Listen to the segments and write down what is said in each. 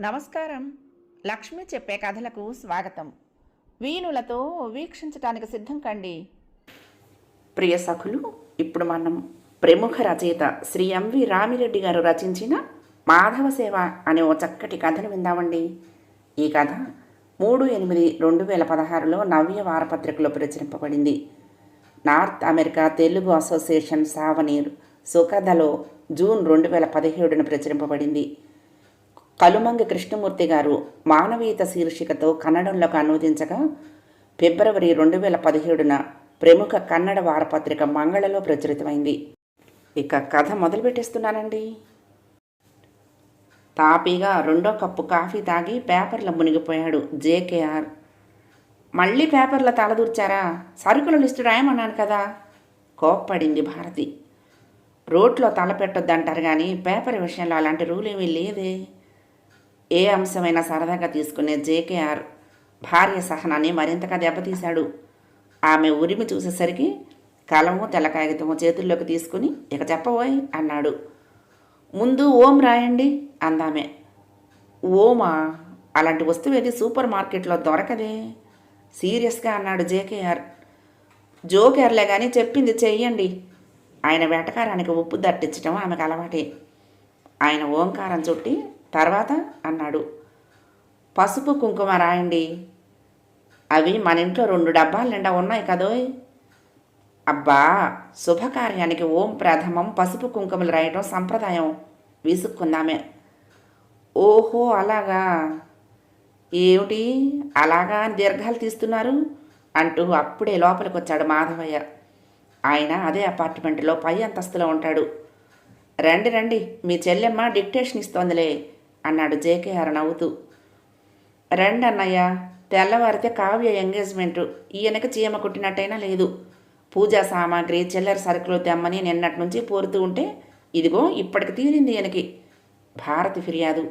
నమస్కారం. లక్ష్మి చెప్పే కథలకు స్వాగతం. వీణులతో వీక్షించటానికి సిద్ధం కండి. ప్రియ సఖులు ఇప్పుడు మనం ప్రముఖ రచయిత శ్రీ ఎంవి రామిరెడ్డి గారు రచించిన మాధవ సేవ అనే ఓ చక్కటి కథను విందామండి. ఈ కథ మూడు ఎనిమిది రెండు వేల పదహారులో నవ్య వారపత్రికలో ప్రచురింపబడింది. North America Telugu association souvenir సుకథలో June రెండు వేల పదిహేడున ప్రచురింపబడింది. కలుమంగి కృష్ణమూర్తి గారు మానవీయత శీర్షికతో కన్నడంలోకి అనువదించగా ఫిబ్రవరి రెండు వేల పదిహేడున ప్రముఖ కన్నడ వారపత్రిక మంగళలో ప్రచురితమైంది. ఇక కథ మొదలుపెట్టేస్తున్నానండి. తాపీగా రెండో కప్పు కాఫీ తాగి పేపర్లో మునిగిపోయాడు జేకేఆర్ మళ్ళీ పేపర్లో తలదూర్చారా? సరుకుల లిస్టు రాయమన్నాను కదా? కోప్పడింది భారతి. రోడ్లో తల పెట్టొద్దంటారు కానీ పేపర్ విషయంలో అలాంటి రూల్ ఏమీ లేదే. ఏ అంశమైనా సరదాగా తీసుకునే జేకేఆర్ భార్య సహనాన్ని మరింతగా దెబ్బతీశాడు. ఆమె ఉరిమి చూసేసరికి కలము తెల్ల కాగితము చేతుల్లోకి తీసుకుని ఇక చెప్పబోయ్ అన్నాడు. ముందు ఓం రాయండి అందామె. ఓమా అలాంటి వస్తువు ఏది సూపర్ మార్కెట్లో దొరకదే సీరియస్గా అన్నాడు జేకేఆర్. జోకేర్లే కానీ చెప్పింది చెయ్యండి ఆయన వేటకారానికి ఉప్పు దట్టించడం ఆమెకు అలవాటే. ఆయన ఓంకారం చుట్టి తర్వాత అన్నాడు పసుపు కుంకుమ రాయండి. అవి మన ఇంట్లో రెండు డబ్బాలు నిండా ఉన్నాయి కదోయ్. అబ్బా శుభకార్యానికి ఓం ప్రథమం పసుపు కుంకుమలు రాయటం సంప్రదాయం విసుక్కుందామే. ఓహో అలాగా. ఏమిటి? అలాగా అని దీర్ఘాలు తీస్తున్నారు? అంటూ అప్పుడే లోపలికి వచ్చాడు మాధవయ్య. ఆయన అదే అపార్ట్మెంట్లో పై అంతస్తులో ఉంటాడు. రండి రండి మీ చెల్లెమ్మ డిక్టేషన్ ఇస్తోందిలే అన్నాడు జేకేఆర్ నవ్వుతూ రండి అన్నయ్య తెల్లవారితే కావ్య ఎంగేజ్మెంటు ఈయనకి చీమ కుట్టినట్టయినా లేదు. పూజా సామాగ్రి చిల్లర సరుకులు తెమ్మని నిన్నటి నుంచి పోరుతూ ఉంటే ఇదిగో ఇప్పటికి తీరింది ఈయనకి. భారతి ఫిర్యాదు.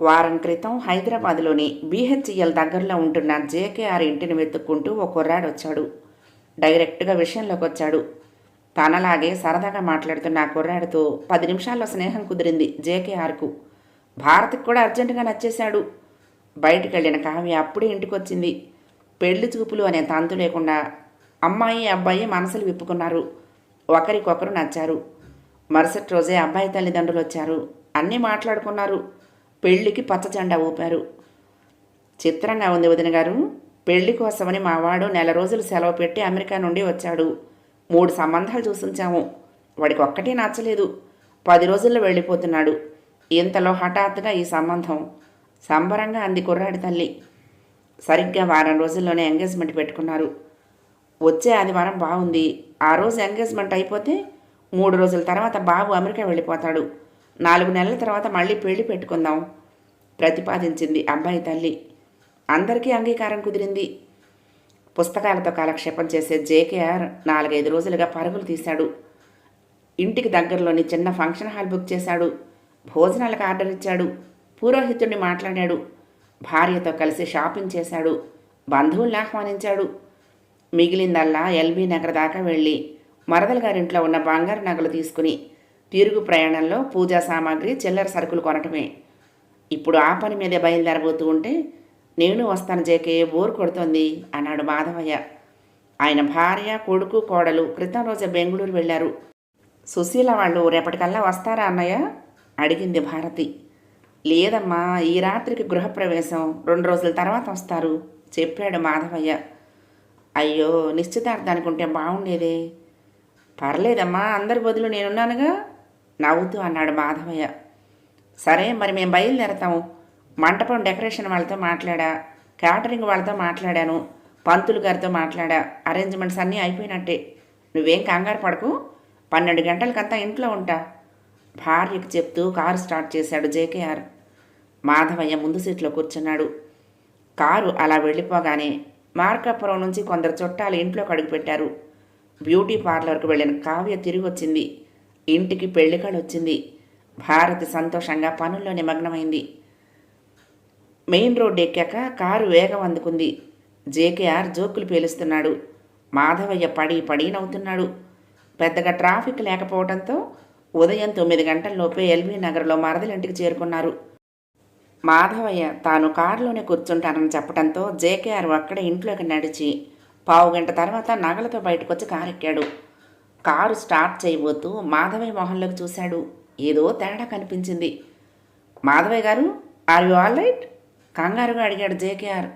వారం క్రితం హైదరాబాద్లోని బీహెచ్ఈఎల్ దగ్గరలో ఉంటున్న జేకేఆర్ ఇంటిని వెతుక్కుంటూ ఓ కుర్రాడు వచ్చాడు డైరెక్ట్గా విషయంలోకి వచ్చాడు తనలాగే సరదాగా మాట్లాడుతున్న ఆ కుర్రాడితో పది నిమిషాల్లో స్నేహం కుదిరింది జేకేఆర్కు. భారత్కి కూడా అర్జెంటుగా నచ్చేశాడు. బయటికి వెళ్ళిన కావ్య అప్పుడే ఇంటికి వచ్చింది పెళ్ళి చూపులు అనే తంతు లేకుండా అమ్మాయి అబ్బాయి మనసులు విప్పుకున్నారు. ఒకరికొకరు నచ్చారు. మరుసటి రోజే అబ్బాయి తల్లిదండ్రులు వచ్చారు. అన్నీ మాట్లాడుకున్నారు. పెళ్ళికి పచ్చ జెండా ఊపారు. చిత్రంగా ఉంది వదిన గారు పెళ్ళి కోసమని మా వాడు నెల రోజులు సెలవు పెట్టి అమెరికా నుండి వచ్చాడు. మూడు సంబంధాలు చూసించాము. వాడికి ఒక్కటే నచ్చలేదు. పది రోజుల్లో వెళ్ళిపోతున్నాడు. ఇంతలో హఠాత్తుగా ఈ సంబంధం సంబరంగా అంది కుర్రాడి తల్లి. సరిగ్గా వారం రోజుల్లోనే ఎంగేజ్మెంట్ పెట్టుకున్నారు. వచ్చే ఆదివారం బాగుంది ఆ రోజు ఎంగేజ్మెంట్ అయిపోతే మూడు రోజుల తర్వాత బాబు అమెరికా వెళ్ళిపోతాడు. నాలుగు నెలల తర్వాత మళ్ళీ పెళ్ళి పెట్టుకుందాం. ప్రతిపాదించింది అబ్బాయి తల్లి. అందరికీ అంగీకారం కుదిరింది. పుస్తకాలతో కాలక్షేపం చేసే జేకేఆర్ నాలుగైదు రోజులుగా పరుగులు తీశాడు. ఇంటికి దగ్గరలోని చిన్న ఫంక్షన్ హాల్ బుక్ చేశాడు. భోజనాలకు ఆర్డర్ ఇచ్చాడు. పురోహితుడిని మాట్లాడాడు. భార్యతో కలిసి షాపింగ్ చేశాడు. బంధువుల్ని ఆహ్వానించాడు. మిగిలిందల్లా ఎల్బీ నగర్ దాకా వెళ్ళి మరదల గారింట్లో ఉన్న బంగారు నగలు తీసుకుని తిరుగు ప్రయాణంలో పూజా సామాగ్రి చిల్లర సరుకులు కొనటమే. ఇప్పుడు ఆ పని మీదే బయలుదేరబోతూ ఉంటే నేను వస్తాను జేకే బోర్ కొడుతోంది అన్నాడు మాధవయ్య. ఆయన భార్య కొడుకు కోడలు క్రితం రోజే బెంగళూరు వెళ్ళారు. సుశీల వాళ్ళు రేపటికల్లా వస్తారా అన్నయ్య? అడిగింది భారతి. లేదమ్మా ఈ రాత్రికి గృహప్రవేశం రెండు రోజుల తర్వాత వస్తారు చెప్పాడు మాధవయ్య. అయ్యో నిశ్చితార్థానికి ఉంటే బాగుండేదే. పర్లేదమ్మా అందరి బదులు నేనున్నానుగా? నవ్వుతూ అన్నాడు మాధవయ్య. సరే మరి మేము బయలుదేరతాము. మంటపం డెకరేషన్ వాళ్ళతో మాట్లాడా క్యాటరింగ్ వాళ్ళతో మాట్లాడాను పంతులు గారితో మాట్లాడా అరేంజ్మెంట్స్ అన్నీ అయిపోయినట్టే. నువ్వేం కంగారు పడకు పన్నెండు గంటలకంతా ఇంట్లో ఉంటా. భార్యకు చెప్తూ కారు స్టార్ట్ చేశాడు జేకేఆర్. మాధవయ్య ముందు సీట్లో కూర్చున్నాడు. కారు అలా వెళ్ళిపోగానే మార్కాపురం నుంచి కొందరు చుట్టాలు ఇంట్లోకి అడుగుపెట్టారు బ్యూటీ పార్లర్కు వెళ్ళిన కావ్య తిరిగి వచ్చింది. ఇంటికి పెళ్ళికళ వచ్చింది భారతి సంతోషంగా పనుల్లో నిమగ్నమైంది. మెయిన్ రోడ్ ఎక్కాక కారు వేగం అందుకుంది. జేకేఆర్ జోకులు పేలుస్తున్నాడు. మాధవయ్య పడి పడి నవ్వుతున్నాడు. పెద్దగా ట్రాఫిక్ లేకపోవడంతో ఉదయం తొమ్మిది గంటల్లోపే ఎల్బీ నగర్లో మరదలింటికి చేరుకున్నారు. మాధవయ్య తాను కారులోనే కూర్చుంటానని చెప్పడంతో జేకేఆర్ అక్కడే ఇంట్లోకి నడిచి పావు గంట తర్వాత నగలతో బయటకొచ్చి కారు ఎక్కాడు కారు స్టార్ట్ చేయబోతూ మాధవయ్య మొహంలోకి చూశాడు. ఏదో తేడా కనిపించింది. మాధవయ్య గారు ఆర్ యు ఆల్ రైట్? కంగారుగా అడిగాడు జేకేఆర్.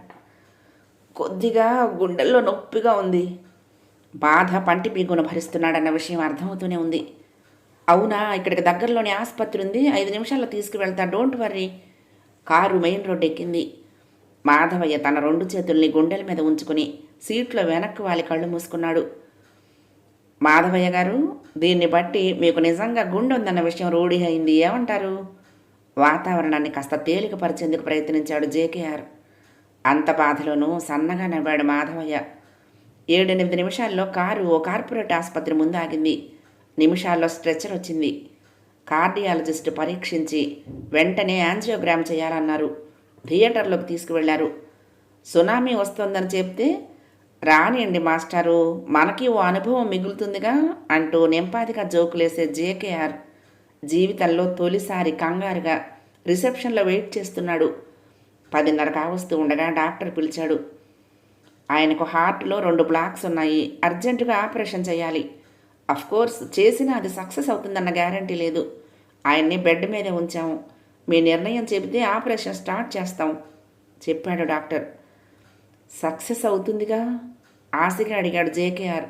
కొద్దిగా గుండెల్లో నొప్పిగా ఉంది. బాధ పంటి పీగును భరిస్తున్నాడన్న విషయం అర్థమవుతూనే ఉంది. అవునా ఇక్కడికి దగ్గరలోని ఆసుపత్రి ఉంది. ఐదు నిమిషాల్లో తీసుకువెళ్తా don't worry. Car main road ఎక్కింది. మాధవయ్య తన రెండు చేతుల్ని గుండెల మీద ఉంచుకుని సీట్లో వెనక్కి వాలి కళ్ళు మూసుకున్నాడు. మాధవయ్య గారు దీన్ని బట్టి మీకు నిజంగా గుండె ఉందన్న విషయం రూఢి అయింది. ఏమంటారు? వాతావరణాన్ని కాస్త తేలికపరిచేందుకు ప్రయత్నించాడు జేకేఆర్. అంత బాధలోనూ సన్నగా నవ్వాడు మాధవయ్య. ఏడెనిమిది నిమిషాల్లో కారు ఓ కార్పొరేట్ ఆసుపత్రి ముందు ఆగింది నిమిషాల్లో స్ట్రెచ్చర్ వచ్చింది. కార్డియాలజిస్ట్ పరీక్షించి వెంటనే యాంజియోగ్రామ్ చేయాలన్నారు. థియేటర్లోకి తీసుకువెళ్ళారు. సునామీ వస్తోందని చెప్తే రానియండి మాస్టారు మనకి ఓ అనుభవం మిగులుతుందిగా అంటూ నింపాదిగా జోకులేసే జేకేఆర్ జీవితంలో తొలిసారి కంగారుగా రిసెప్షన్లో వెయిట్ చేస్తున్నాడు. పదిన్నర కావస్తూ ఉండగా డాక్టర్ పిలిచాడు. ఆయనకు హార్ట్లో రెండు బ్లాక్స్ ఉన్నాయి. అర్జెంటుగా ఆపరేషన్ చేయాలి. కోర్స్ చేసినా అది సక్సెస్ అవుతుందన్న గ్యారంటీ లేదు. ఆయన్ని బెడ్ మీదే ఉంచాము. మీ నిర్ణయం చెబితే ఆపరేషన్ స్టార్ట్ చేస్తాం చెప్పాడు డాక్టర్. సక్సెస్ అవుతుందిగా? ఆశగా అడిగాడు జేకేఆర్.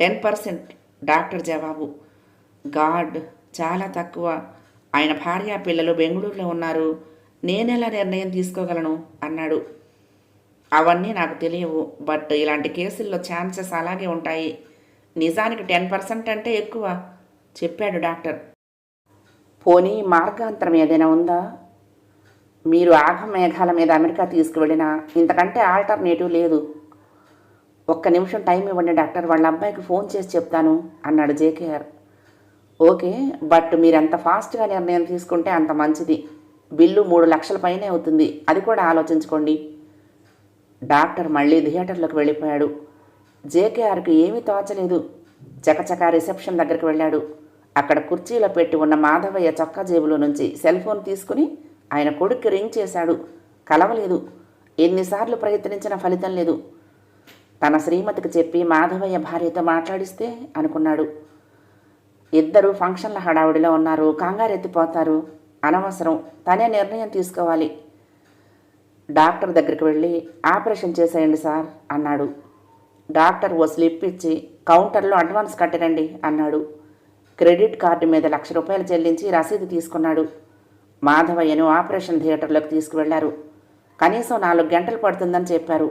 టెన్ పర్సెంట్ డాక్టర్ జవాబు. గాడ్ చాలా తక్కువ. ఆయన భార్య పిల్లలు బెంగళూరులో ఉన్నారు. నేనెలా నిర్ణయం తీసుకోగలను? అన్నాడు. అవన్నీ నాకు తెలియవు బట్ ఇలాంటి కేసుల్లో ఛాన్సెస్ అలాగే ఉంటాయి. నిజానికి టెన్ పర్సెంట్ అంటే ఎక్కువ చెప్పాడు డాక్టర్. పోనీ మార్గాంతరం ఏదైనా ఉందా? మీరు ఆగ మేఘాల మీద అమెరికా తీసుకువెళ్ళినా ఇంతకంటే ఆల్టర్నేటివ్ లేదు. ఒక్క నిమిషం టైం ఇవ్వండి డాక్టర్ వాళ్ళ అబ్బాయికి ఫోన్ చేసి చెప్తాను అన్నాడు జేకేఆర్. ఓకే బట్ మీరు ఎంత ఫాస్ట్గా నిర్ణయం తీసుకుంటే అంత మంచిది. బిల్లు మూడు లక్షల పైనే అవుతుంది. అది కూడా ఆలోచించుకోండి. డాక్టర్ మళ్ళీ థియేటర్లోకి వెళ్ళిపోయాడు. జేకేఆర్కి ఏమీ తోచలేదు. చకచకా రిసెప్షన్ దగ్గరికి వెళ్ళాడు. అక్కడ కుర్చీలో పెట్టి ఉన్న మాధవయ్య చొక్కా జేబులో నుంచి సెల్ ఫోన్ తీసుకుని ఆయన కొడుక్కి రింగ్ చేశాడు. కలవలేదు. ఎన్నిసార్లు ప్రయత్నించినా ఫలితం లేదు. తన శ్రీమతికి చెప్పి మాధవయ్య భార్యతో మాట్లాడిస్తే అనుకున్నాడు. ఇద్దరు ఫంక్షన్ల హడావుడిలో ఉన్నారు. కంగారెత్తిపోతారు. అనవసరం. తనే నిర్ణయం తీసుకోవాలి. డాక్టర్ దగ్గరికి వెళ్ళి ఆపరేషన్ చేసేయండి సార్ అన్నాడు. డాక్టర్ ఓ స్లిప్ ఇచ్చి కౌంటర్లో అడ్వాన్స్ కట్టిరండి అన్నాడు. క్రెడిట్ కార్డు మీద లక్ష రూపాయలు చెల్లించి రసీదు తీసుకున్నాడు. మాధవయ్యను ఆపరేషన్ థియేటర్లోకి తీసుకువెళ్ళారు. కనీసం నాలుగు గంటలు పడుతుందని చెప్పారు.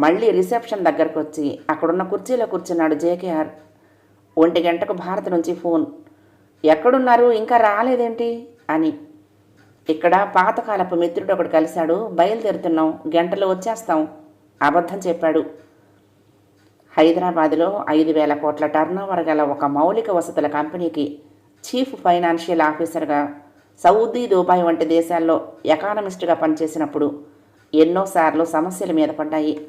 మళ్ళీ రిసెప్షన్ దగ్గరకు వచ్చి అక్కడున్న కుర్చీలో కూర్చున్నాడు జేకేఆర్. ఒంటి గంటకు భారత్ నుంచి ఫోన్. ఎక్కడున్నారు? ఇంకా రాలేదేంటి? అని. ఇక్కడ పాతకాలపు మిత్రుడు ఒకడు కలిశాడు. బయలుదేరుతున్నాం. గంటలో వచ్చేస్తాం. అబద్ధం చెప్పాడు. హైదరాబాద్లో ఐదు వేల కోట్ల టర్నోవర్ గల ఒక మౌలిక వసతుల కంపెనీకి చీఫ్ ఫైనాన్షియల్ ఆఫీసర్గా సౌదీ దుబాయ్ వంటి దేశాల్లో ఎకానమిస్టుగా పనిచేసినప్పుడు ఎన్నోసార్లు సమస్యల మీద పడ్డాయి.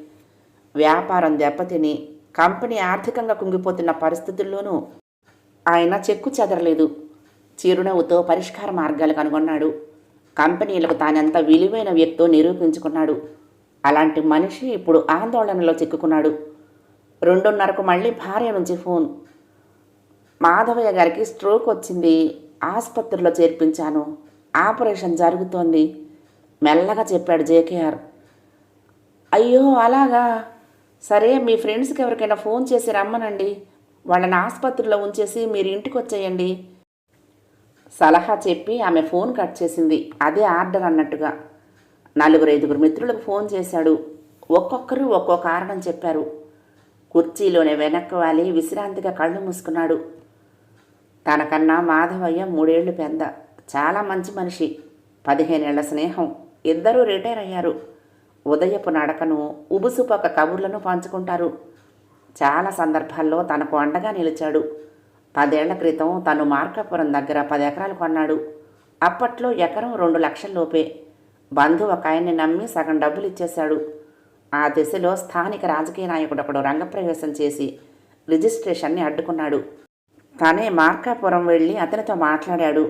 వ్యాపారం దెబ్బతిని కంపెనీ ఆర్థికంగా కుంగిపోతున్న పరిస్థితుల్లోనూ ఆయన చెక్కు చెదరలేదు. చిరునవ్వుతో పరిష్కార మార్గాలు కనుగొన్నాడు. కంపెనీలకు తానెంత విలువైన వ్యక్తో నిరూపించుకున్నాడు. అలాంటి మనిషి ఇప్పుడు ఆందోళనలో చిక్కుకున్నాడు. రెండున్నరకు మళ్ళీ భార్య నుంచి ఫోన్. మాధవయ్య గారికి స్ట్రోక్ వచ్చింది. ఆసుపత్రిలో చేర్పించాను. ఆపరేషన్ జరుగుతోంది. మెల్లగా చెప్పాడు జేకేఆర్. అయ్యో అలాగా? సరే మీ ఫ్రెండ్స్కి ఎవరికైనా ఫోన్ చేసి రమ్మనండి. వాళ్ళని ఆసుపత్రిలో ఉంచేసి మీరు ఇంటికి వచ్చేయండి సలహా చెప్పి ఆమె ఫోన్ కట్ చేసింది. అదే ఆర్డర్ అన్నట్టుగా. నలుగురు ఐదుగురు మిత్రులకు ఫోన్ చేశాడు. ఒక్కొక్కరు ఒక్కో కారణం చెప్పారు. కుర్చీలోనే వెనక్కి వాలి విశ్రాంతిగా కళ్ళు మూసుకున్నాడు. తనకన్నా మాధవయ్య మూడేళ్ళు పెద్ద. చాలా మంచి మనిషి. పదిహేనేళ్ళ స్నేహం. ఇద్దరూ రిటైర్ అయ్యారు. ఉదయపు నడకను ఉబుసుపొక కబుర్లను పంచుకుంటారు. చాలా సందర్భాల్లో తనకు అండగా నిలిచాడు. పదేళ్ళ క్రితం తను మార్కాపురం దగ్గర పది ఎకరాలు కొన్నాడు. అప్పట్లో ఎకరం రెండు లక్షల లోపే. ఒక ఆయన్ని నమ్మి సగం డబ్బులు ఇచ్చేశాడు. ఆ దిశలో స్థానిక రాజకీయ నాయకుడు ఒకడు రంగప్రవేశం చేసి రిజిస్ట్రేషన్ని అడ్డుకున్నాడు. తనే మార్కాపురం వెళ్ళి అతనితో మాట్లాడాడు.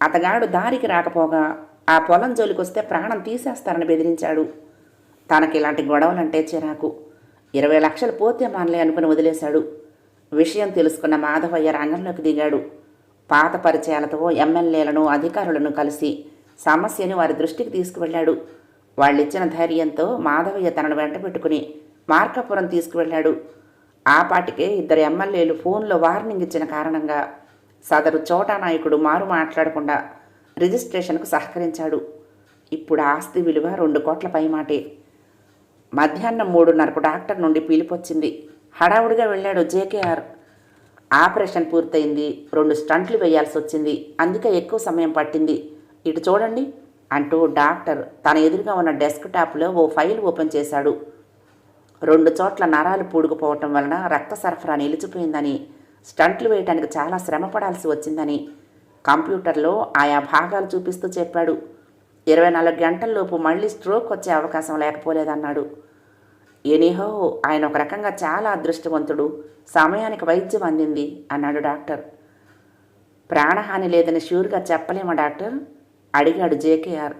అతగాడు దారికి రాకపోగా ఆ పొలం జోలికొస్తే ప్రాణం తీసేస్తారని బెదిరించాడు. తనకి ఇలాంటి గొడవలంటే చిరాకు. ఇరవై లక్షలు పోతే మానలే అనుకుని వదిలేశాడు. విషయం తెలుసుకున్న మాధవయ్య రంగంలోకి దిగాడు. పాత పరిచయాలతో ఎమ్మెల్యేలను అధికారులను కలిసి సమస్యను వారి దృష్టికి తీసుకువెళ్ళాడు. వాళ్ళిచ్చిన ధైర్యంతో మాధవయ్య తనను వెంట పెట్టుకుని మార్కాపురం తీసుకువెళ్ళాడు. ఆ పాటికే ఇద్దరు ఎమ్మెల్యేలు ఫోన్లో వార్నింగ్ ఇచ్చిన కారణంగా సదరు చోటా నాయకుడు మారు మాట్లాడకుండా రిజిస్ట్రేషన్కు సహకరించాడు. ఇప్పుడు ఆస్తి విలువ రెండు కోట్ల పైమాటే. మధ్యాహ్నం మూడున్నరకు డాక్టర్ నుండి పిలిపొచ్చింది. హడావుడిగా వెళ్ళాడు జేకేఆర్. ఆపరేషన్ పూర్తయింది. రెండు స్టంట్లు వేయాల్సి వచ్చింది అందుకే ఎక్కువ సమయం పట్టింది. ఇటు చూడండి అంటూ డాక్టర్ తన ఎదురుగా ఉన్న డెస్క్ టాప్లో ఓ ఫైల్ ఓపెన్ చేశాడు. రెండు చోట్ల నరాలు పూడుకుపోవటం వలన రక్త సరఫరా నిలిచిపోయిందని స్టంట్లు వేయడానికి చాలా శ్రమ పడాల్సి వచ్చిందని కంప్యూటర్లో ఆయా భాగాలు చూపిస్తూ చెప్పాడు. ఇరవై నాలుగు గంటల్లోపు మళ్ళీ స్ట్రోక్ వచ్చే అవకాశం లేకపోలేదన్నాడు. ఎనీహో ఆయన ఒక రకంగా చాలా అదృష్టవంతుడు. సమయానికి వైద్యం అందింది అన్నాడు డాక్టర్. ప్రాణహాని లేదని ష్యూర్గా చెప్పలేమా డాక్టర్? అడిగాడు జేకేఆర్.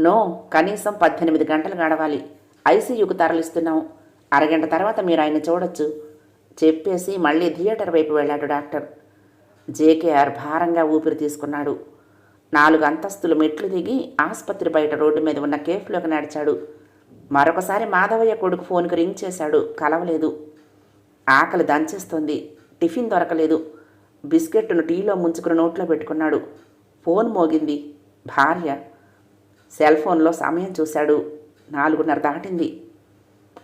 నో కనీసం పద్దెనిమిది గంటలు గడవాలి. ఐసీయూకు తరలిస్తున్నాం. అరగంట తర్వాత మీరు ఆయన చూడొచ్చు చెప్పేసి మళ్ళీ థియేటర్ వైపు వెళ్ళాడు డాక్టర్. జేకేఆర్ భారంగా ఊపిరి తీసుకున్నాడు. నాలుగు అంతస్తులు మెట్లు దిగి ఆసుపత్రి బయట రోడ్డు మీద ఉన్న కేఫ్లోకి నడిచాడు. మరొకసారి మాధవయ్య కొడుకు ఫోన్కి రింగ్ చేశాడు. కలవలేదు. ఆకలి దంచేస్తుంది. టిఫిన్ దొరకలేదు. బిస్కెట్ను టీలో ముంచుకుని నోట్లో పెట్టుకున్నాడు. ఫోన్ మోగింది. భార్య సెల్ ఫోన్లో సమయం చూశాడు. నాలుగున్నర దాటింది.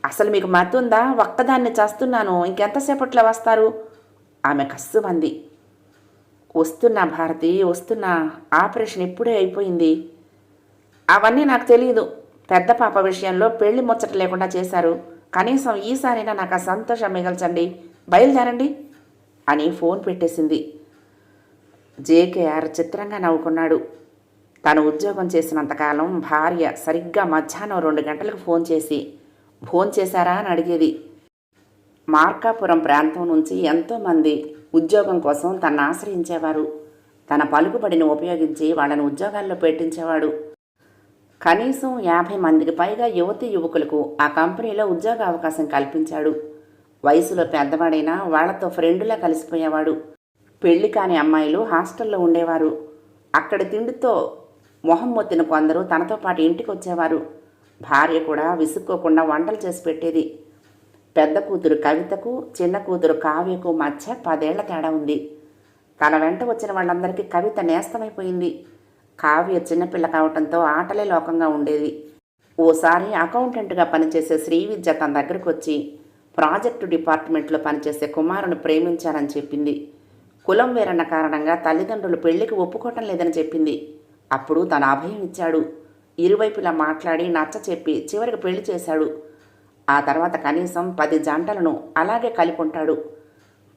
అసలు మీకు మతుందా ఒక్కదాన్ని చేస్తున్నాను. ఇంకెంతసేపట్లో వస్తారు? ఆమె కస్సుమంది వస్తున్నా భారతి వస్తున్నా ఆపరేషన్ ఇప్పుడే అయిపోయింది. అవన్నీ నాకు తెలియదు పెద్ద పాప విషయంలో పెళ్ళి ముచ్చట లేకుండా చేశారు. కనీసం ఈసారైనా నాకు ఆ సంతోషం మిగల్చండి. బయలుదేరండి అని ఫోన్ పెట్టేసింది. జేకేఆర్ చిత్రంగా నవ్వుకున్నాడు. తను ఉద్యోగం చేసినంతకాలం భార్య సరిగ్గా మధ్యాహ్నం రెండు గంటలకు ఫోన్ చేసి ఫోన్ చేశారా? అని అడిగేది. మార్కాపురం ప్రాంతం నుంచి ఎంతోమంది ఉద్యోగం కోసం తనను ఆశ్రయించేవారు తన పలుకుబడిని ఉపయోగించి వాళ్ళను ఉద్యోగాల్లో పెట్టించేవాడు. కనీసం యాభై మందికి పైగా యువతి యువకులకు ఆ కంపెనీలో ఉద్యోగ అవకాశం కల్పించాడు. వయసులో పెద్దవాడైనా వాళ్ళతో ఫ్రెండులా కలిసిపోయేవాడు. పెళ్ళి కాని అమ్మాయిలు హాస్టల్లో ఉండేవారు. అక్కడి తిండితో మొహం మొత్తిన కొందరు తనతో పాటు ఇంటికి వచ్చేవారు భార్య కూడా విసుక్కోకుండా వంటలు చేసి పెట్టేది. పెద్ద కూతురు కవితకు చిన్న కూతురు కావ్యకు మధ్య పదేళ్ళ తేడా ఉంది. తన వెంట వచ్చిన వాళ్ళందరికీ కవిత నేస్తమైపోయింది. కావ్య చిన్నపిల్ల కావటంతో ఆటలే లోకంగా ఉండేది. ఓసారి అకౌంటెంట్గా పనిచేసే శ్రీవిద్య తన దగ్గరకు వచ్చి ప్రాజెక్టు డిపార్ట్మెంట్లో పనిచేసే కుమారుని ప్రేమించానని చెప్పింది. కులం వేరన్న కారణంగా తల్లిదండ్రులు పెళ్ళికి ఒప్పుకోవటం లేదని చెప్పింది. అప్పుడు తన అభయం ఇచ్చాడు. ఇరువైపులా మాట్లాడి నచ్చ చెప్పి చివరికి పెళ్ళి చేశాడు. ఆ తర్వాత కనీసం పది జంటలను అలాగే కలిపి ఉంటాడు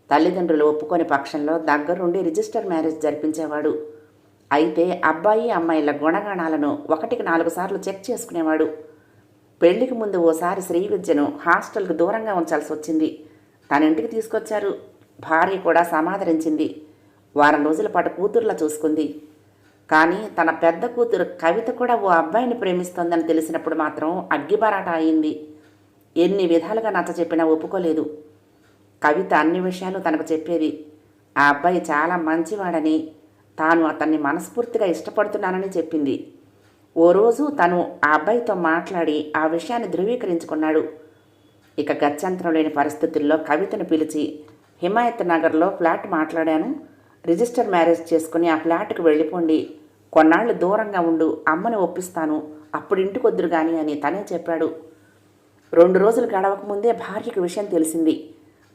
తల్లిదండ్రులు ఒప్పుకొని పక్షంలో దగ్గరుండి రిజిస్టర్ మ్యారేజ్ జరిపించేవాడు. అయితే అబ్బాయి అమ్మాయిల గుణగణాలను ఒకటికి నాలుగు సార్లు చెక్ చేసుకునేవాడు. పెళ్ళికి ముందు ఓసారి శ్రీ విద్యను హాస్టల్కు దూరంగా ఉంచాల్సి వచ్చింది. తన ఇంటికి తీసుకొచ్చారు. భార్య కూడా సమాదరించింది. వారం రోజుల పాటు కూతుర్లా చూసుకుంది. కానీ తన పెద్ద కూతురు కవిత కూడా ఓ అబ్బాయిని ప్రేమిస్తోందని తెలిసినప్పుడు మాత్రం అగ్గిబారాట అయింది. ఎన్ని విధాలుగా నచ్చ చెప్పినా ఒప్పుకోలేదు. కవిత అన్ని విషయాలు తనకు చెప్పేది. ఆ అబ్బాయి చాలా మంచివాడని తాను అతన్ని మనస్ఫూర్తిగా ఇష్టపడుతున్నానని చెప్పింది. ఓ రోజు తను ఆ అబ్బాయితో మాట్లాడి ఆ విషయాన్ని ధృవీకరించుకున్నాడు. ఇక గత్యంతరం లేని పరిస్థితుల్లో కవితను పిలిచి హిమాయత్ నగర్లో ఫ్లాట్ మాట్లాడాను. రిజిస్టర్ మ్యారేజ్ చేసుకుని ఆ ఫ్లాట్కి వెళ్ళిపోండి. కొన్నాళ్ళు దూరంగా ఉండు. అమ్మని ఒప్పిస్తాను. అప్పుడు ఇంటికొద్దురు కానీ అని తనే చెప్పాడు. రెండు రోజులు గడవక ముందే భార్యకు విషయం తెలిసింది.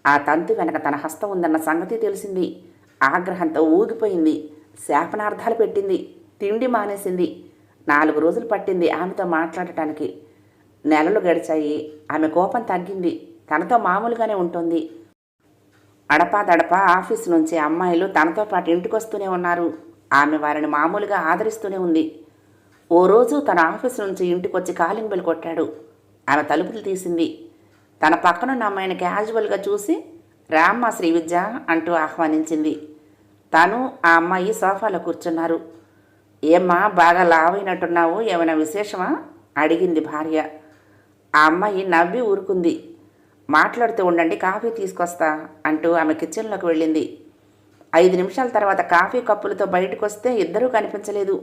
ఆ తంతు వెనక తన హస్తం ఉందన్న సంగతి తెలిసింది. ఆగ్రహంతో ఊగిపోయింది. శాపనార్థాలు పెట్టింది. తిండి మానేసింది. నాలుగు రోజులు పట్టింది ఆమెతో మాట్లాడటానికి. నెలలు గడిచాయి. ఆమె కోపం తగ్గింది. తనతో మామూలుగానే ఉంటుంది. అడపాదడపా ఆఫీస్ నుంచి అమ్మాయిలు తనతో పాటు ఇంటికొస్తూనే ఉన్నారు. ఆమె వారిని మామూలుగా ఆదరిస్తూనే ఉంది. ఓ రోజు తన ఆఫీస్ నుంచి ఇంటికొచ్చి కాలింగ్ బెల్ కొట్టాడు. ఆమె తలుపులు తీసింది. తన పక్కనున్న అమ్మాయిని క్యాజువల్గా చూసి రామ్మ శ్రీవిద్య అంటూ ఆహ్వానించింది. తను ఆ అమ్మాయి సోఫాలో కూర్చున్నారు. ఏమ్మా బాగా లావైనట్టున్నావు ఏమైనా విశేషమా? అడిగింది భార్య. ఆ అమ్మాయి నవ్వి ఊరుకుంది. మాట్లాడుతూ ఉండండి కాఫీ తీసుకొస్తా అంటూ ఆమె కిచెన్లోకి వెళ్ళింది. ఐదు నిమిషాల తర్వాత కాఫీ కప్పులతో బయటకు వస్తే ఇద్దరూ కనిపించలేదు.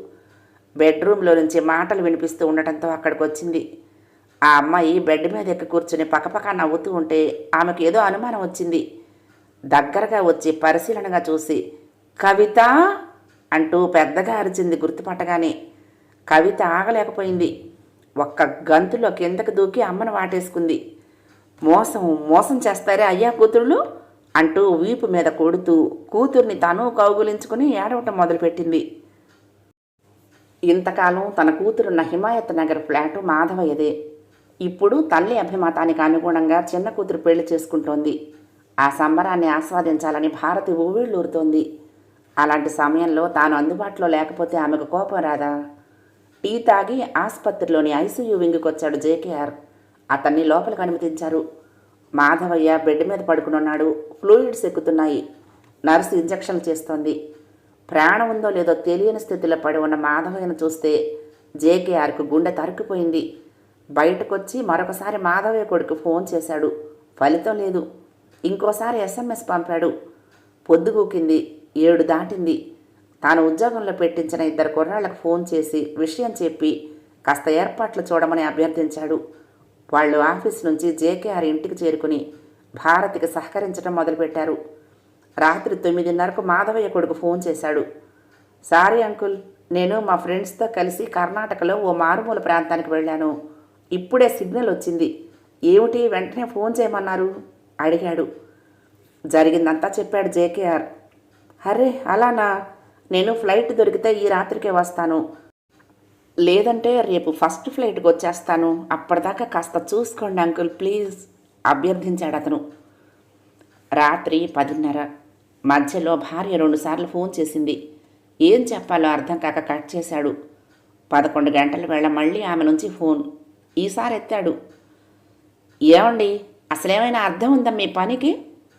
బెడ్రూమ్లో నుంచి మాటలు వినిపిస్తూ ఉండటంతో అక్కడికి వచ్చింది ఆ అమ్మాయి బెడ్ మీద ఎక్కి కూర్చుని పక్కపక్క నవ్వుతూ ఉంటే ఆమెకు ఏదో అనుమానం వచ్చింది. దగ్గరగా వచ్చి పరిశీలనగా చూసి కవిత! అంటూ పెద్దగా అరిచింది గుర్తుపట్టగానే. కవిత ఆగలేకపోయింది. ఒక్క గంతులో కిందకు దూకి అమ్మను వాటేసుకుంది. మోసం మోసం చేస్తారే అయ్యా కూతుళ్ళు? అంటూ వీపు మీద కొడుతూ కూతుర్ని తను కౌగులించుకుని ఏడవటం మొదలుపెట్టింది. ఇంతకాలం తన కూతురున్న హిమాయత్ నగర్ ఫ్లాటు మాధవయ్యదే. ఇప్పుడు తల్లి అభిమతానికి అనుగుణంగా చిన్న కూతురు పెళ్ళి చేసుకుంటోంది. ఆ సంబరాన్ని ఆస్వాదించాలని భారతి ఊవిళ్ళూరుతోంది. అలాంటి సమయంలో తాను అందుబాటులో లేకపోతే ఆమెకు కోపం రాదా? టీ తాగి ఆసుపత్రిలోని ఐసీయూ వింగుకొచ్చాడు జేకేఆర్. అతన్ని లోపలికి అనుమతించారు. మాధవయ్య బెడ్ మీద పడుకునున్నాడు. ఫ్లూయిడ్స్ ఎక్కుతున్నాయి. నర్సు ఇంజెక్షన్ చేస్తోంది. ప్రాణం ఉందో లేదో తెలియని స్థితిలో పడి ఉన్న మాధవయ్యను చూస్తే జేకేఆర్కు గుండె తరుక్కుపోయింది. బయటకొచ్చి మరొకసారి మాధవయ్య కొడుకు ఫోన్ చేశాడు. ఫలితం లేదు. ఇంకోసారి ఎస్ఎంఎస్ పంపాడు. పొద్దుగూకింది ఏడు దాటింది. తాను ఉద్యోగంలో పెట్టించిన ఇద్దరు కుర్రాళ్ళకు ఫోన్ చేసి విషయం చెప్పి కాస్త ఏర్పాట్లు చూడమని అభ్యర్థించాడు. వాళ్ళు ఆఫీస్ నుంచి జేకేఆర్ ఇంటికి చేరుకుని భారతికి సహకరించడం మొదలుపెట్టారు. రాత్రి తొమ్మిదిన్నరకు మాధవయ్య కొడుకు ఫోన్ చేశాడు. సారీ అంకుల్ నేను మా ఫ్రెండ్స్తో కలిసి కర్ణాటకలో ఓ మారుమూల ప్రాంతానికి వెళ్ళాను. ఇప్పుడే సిగ్నల్ వచ్చింది. ఏమిటి? వెంటనే ఫోన్ చేయమన్నారు. అడిగాడు. జరిగిందంతా చెప్పాడు జేకేఆర్. అరే అలానా? నేను ఫ్లైట్ దొరికితే ఈ రాత్రికే వస్తాను. లేదంటే రేపు ఫస్ట్ ఫ్లైట్కి వచ్చేస్తాను. అప్పటిదాకా కాస్త చూసుకోండి అంకుల్ ప్లీజ్ అభ్యర్థించాడు అతను. రాత్రి పదిన్నర. మధ్యలో భార్య రెండుసార్లు ఫోన్ చేసింది. ఏం చెప్పాలో అర్థం కాక కట్ చేశాడు. పదకొండు గంటల వేళ మళ్ళీ ఆమె నుంచి ఫోన్. ఈసారి ఎత్తాడు ఏమండి? అసలేమైనా అర్థం ఉందా మీ పనికి?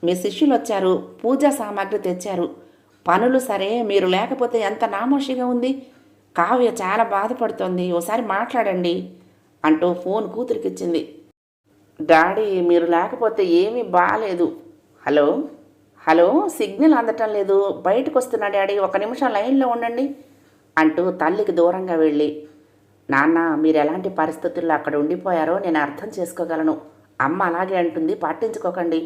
మీ శిష్యులు వచ్చారు పూజా సామాగ్రి తెచ్చారు. పనులు సరే మీరు లేకపోతే ఎంత నామోషిగా ఉంది? కావ్య చాలా బాధపడుతోంది ఓసారి మాట్లాడండి అంటూ ఫోన్ కూతురికిచ్చింది. డాడీ మీరు లేకపోతే ఏమీ బాగాలేదు హలో? హలో? సిగ్నల్ అందటం లేదు. బయటకు వస్తున్నా డాడీ ఒక నిమిషం లైన్లో ఉండండి అంటూ తల్లికి దూరంగా వెళ్ళి నాన్న మీరు ఎలాంటి పరిస్థితుల్లో అక్కడ ఉండిపోయారో నేను అర్థం చేసుకోగలను. అమ్మ అలాగే అంటుంది పట్టించుకోకండి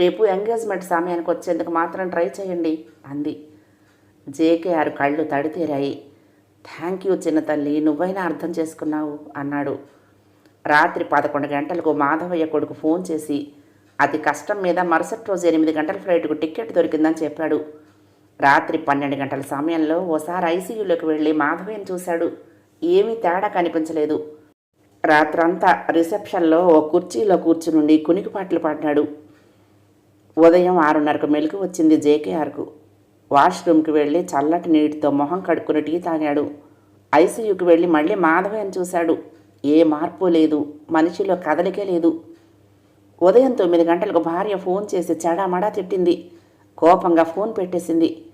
రేపు ఎంగేజ్మెంట్ సమయానికి వచ్చేందుకు మాత్రం ట్రై చేయండి అంది. జేకేఆర్ కళ్ళు తడితేరాయి. థ్యాంక్ యూ చిన్న తల్లి నువ్వైనా అర్థం చేసుకున్నావు అన్నాడు. రాత్రి పదకొండు గంటలకు మాధవయ్య కొడుకు ఫోన్ చేసి అతి కష్టం మీద మరుసటి రోజు ఎనిమిది గంటల ఫ్లైట్కు టికెట్ దొరికిందని చెప్పాడు. రాత్రి పన్నెండు గంటల సమయంలో ఓసారి ఐసీయూలోకి వెళ్ళి మాధవయ్యను చూశాడు. ఏమీ తేడా కనిపించలేదు. రాత్రంతా రిసెప్షన్లో ఓ కుర్చీలో కూర్చునుండి కునికిపాట్లు పాడినాడు. ఉదయం ఆరున్నరకు మెలకు వచ్చింది జేకేఆర్కు. వాష్రూమ్కి వెళ్ళి చల్లటి నీటితో మొహం కడుక్కుని టీ తాగాడు. ఐసీయూకి వెళ్ళి మళ్ళీ మాధవయ్యను చూశాడు. ఏ మార్పు లేదు. మనిషిలో కదలికే లేదు. ఉదయం తొమ్మిది గంటలకు భార్య ఫోన్ చేసి చెడామడా తిట్టింది. కోపంగా ఫోన్ పెట్టేసింది.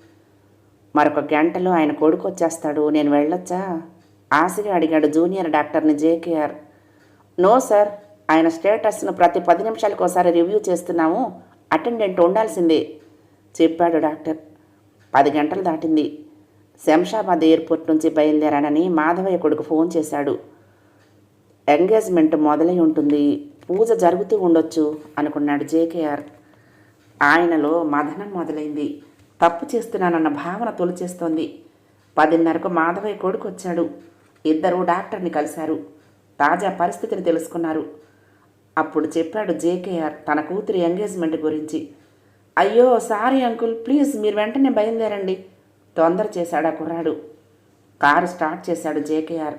మరొక గంటలో ఆయన కొడుకు వచ్చేస్తాడు నేను వెళ్ళొచ్చా? ఆశగా అడిగాడు జూనియర్ డాక్టర్ని జేకేఆర్. నో సార్ ఆయన స్టేటస్ను ప్రతి పది నిమిషాలకు ఒకసారి రివ్యూ చేస్తున్నాము. అటెండెంట్ ఉండాల్సిందే చెప్పాడు డాక్టర్. పది గంటలు దాటింది. శంషాబాద్ ఎయిర్పోర్ట్ నుంచి బయలుదేరానని మాధవయ్య కొడుకు ఫోన్ చేశాడు. ఎంగేజ్మెంట్ మొదలై ఉంటుంది. పూజ జరుగుతూ ఉండొచ్చు అనుకున్నాడు జేకేఆర్. ఆయనలో మదనం మొదలైంది. తప్పు చేస్తున్నానన్న భావన తొలిచేస్తోంది. పదిన్నరకు మాధవయ్య కొడుకు వచ్చాడు. ఇద్దరు డాక్టర్ని కలిశారు. తాజా పరిస్థితిని తెలుసుకున్నారు. అప్పుడు చెప్పాడు జేకేఆర్ తన కూతురి ఎంగేజ్మెంట్ గురించి. అయ్యో సారీ అంకుల్ ప్లీజ్ మీరు వెంటనే బయలుదేరండి. తొందర చేశాడు ఆ కుర్రాడు. కారు స్టార్ట్ చేశాడు జేకేఆర్.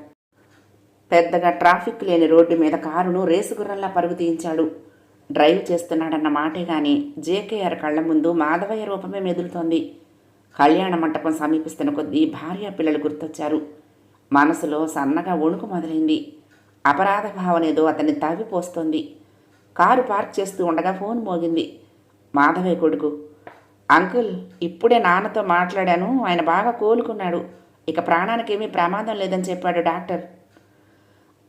పెద్దగా ట్రాఫిక్ లేని రోడ్డు మీద కారును రేసు గుర్రంలా పరుగు తీయించాడు. డ్రైవ్ చేస్తున్నాడన్న మాటే గాని జేకేఆర్ కళ్ళ ముందు మాధవయ్య రూపమే మెదులుతోంది. కళ్యాణ మంటపం సమీపిస్తున్న కొద్దీ భార్య పిల్లలు గుర్తొచ్చారు. మనసులో సన్నగా వణుకు మొదలైంది. అపరాధ భావన ఏదో అతన్ని తవ్విపోస్తోంది. కారు పార్క్ చేస్తూ ఉండగా ఫోన్ మోగింది. మాధవయ్య కొడుకు అంకుల్ ఇప్పుడే నాన్నతో మాట్లాడాను. ఆయన బాగా కోలుకున్నాడు. ఇక ప్రాణానికేమీ ప్రమాదం లేదని చెప్పాడు డాక్టర్.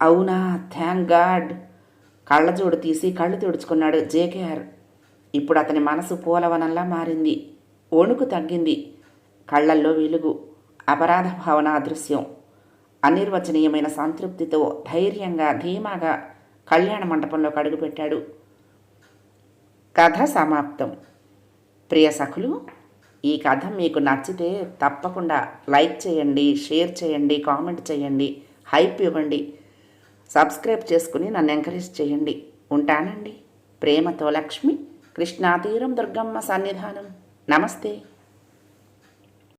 అవునా? Thank God. కళ్ళజోడు తీసి కళ్ళు తుడుచుకున్నాడు జేకేఆర్. ఇప్పుడు అతని మనసు పూలవనంలా మారింది. వణుకు తగ్గింది. కళ్ళల్లో వెలుగు. అపరాధ భావన అదృశ్యం. అనిర్వచనీయమైన సంతృప్తితో ధైర్యంగా ధీమాగా కళ్యాణ మండపంలోకి అడుగుపెట్టాడు కథ సమాప్తం. ప్రియ సఖులు ఈ కథ మీకు నచ్చితే తప్పకుండా లైక్ చేయండి షేర్ చేయండి కామెంట్ చేయండి హైప్ ఇవ్వండి సబ్స్క్రైబ్ చేసుకుని నన్ను ఎంకరేజ్ చేయండి. ఉంటానండి. ప్రేమతో లక్ష్మి కృష్ణాతీరం దుర్గమ్మ సన్నిధానం. నమస్తే.